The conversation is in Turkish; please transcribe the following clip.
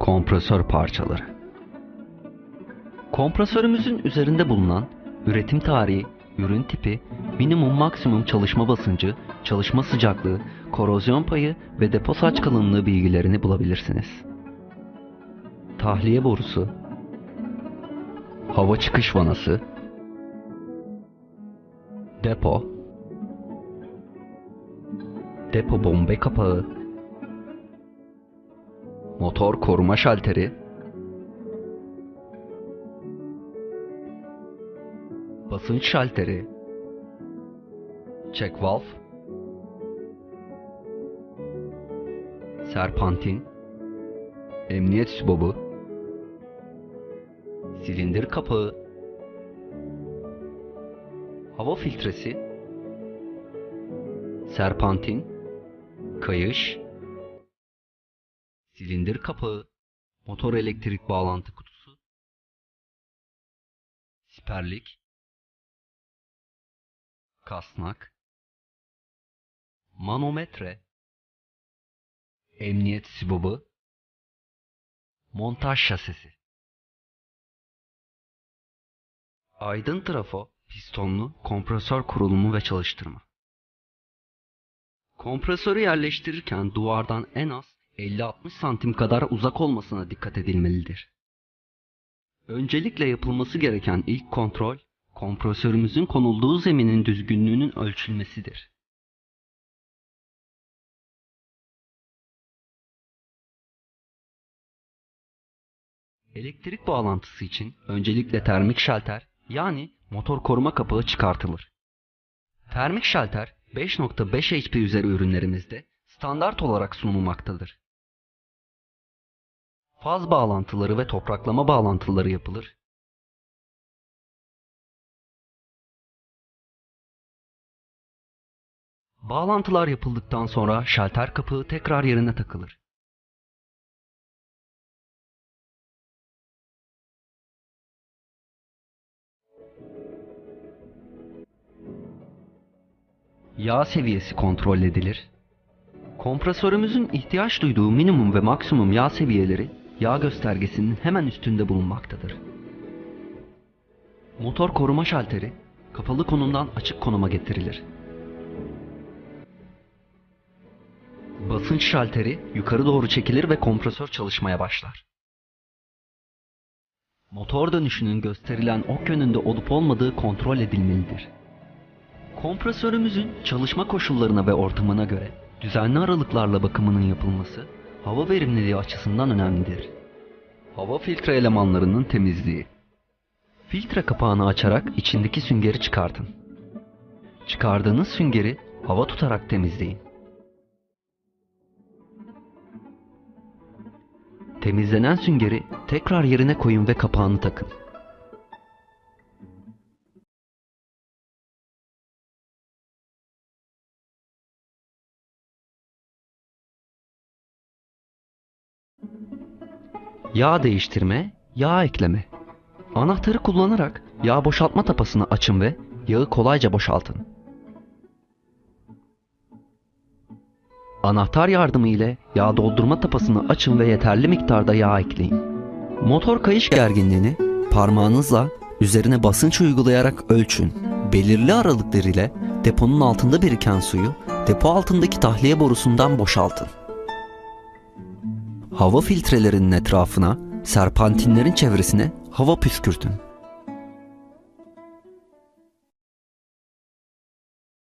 Kompresör parçaları. Kompresörümüzün üzerinde bulunan üretim tarihi, ürün tipi, minimum maksimum çalışma basıncı, çalışma sıcaklığı, korozyon payı ve depo saç kalınlığı bilgilerini bulabilirsiniz. Tahliye borusu, hava çıkış vanası, depo, depo bombe kapağı, motor koruma şalteri, basınç şalteri, check valve, serpantin, emniyet sübobu, silindir kapağı, hava filtresi, serpantin, kayış, silindir kapağı, motor elektrik bağlantı kutusu, siperlik, kasnak, manometre, emniyet sibobu, montaj şasisi. Aydın trafo, pistonlu, kompresör kurulumu ve çalıştırma. Kompresörü yerleştirirken duvardan en az 50-60 santim kadar uzak olmasına dikkat edilmelidir. Öncelikle yapılması gereken ilk kontrol, kompresörümüzün konulduğu zeminin düzgünlüğünün ölçülmesidir. Elektrik bağlantısı için öncelikle termik şalter yani motor koruma kapağı çıkartılır. Termik şalter 5.5 HP üzeri ürünlerimizde standart olarak sunulmaktadır. Faz bağlantıları ve topraklama bağlantıları yapılır. Bağlantılar yapıldıktan sonra şalter kapağı tekrar yerine takılır. Yağ seviyesi kontrol edilir. Kompresörümüzün ihtiyaç duyduğu minimum ve maksimum yağ seviyeleri yağ göstergesinin hemen üstünde bulunmaktadır. Motor koruma şalteri kapalı konumdan açık konuma getirilir. Basınç şalteri yukarı doğru çekilir ve kompresör çalışmaya başlar. Motor dönüşünün gösterilen ok yönünde olup olmadığı kontrol edilmelidir. Kompresörümüzün çalışma koşullarına ve ortamına göre düzenli aralıklarla bakımının yapılması hava verimliliği açısından önemlidir. Hava filtre elemanlarının temizliği. Filtre kapağını açarak içindeki süngeri çıkartın. Çıkardığınız süngeri hava tutarak temizleyin. Temizlenen süngeri tekrar yerine koyun ve kapağını takın. Yağ değiştirme, yağ ekleme. Anahtarı kullanarak yağ boşaltma tapasını açın ve yağı kolayca boşaltın. Anahtar yardımı ile yağ doldurma tapasını açın ve yeterli miktarda yağ ekleyin. Motor kayış gerginliğini parmağınızla üzerine basınç uygulayarak ölçün. Belirli aralıklar ile deponun altında biriken suyu depo altındaki tahliye borusundan boşaltın. Hava filtrelerinin etrafına, serpantinlerin çevresine hava püskürtün.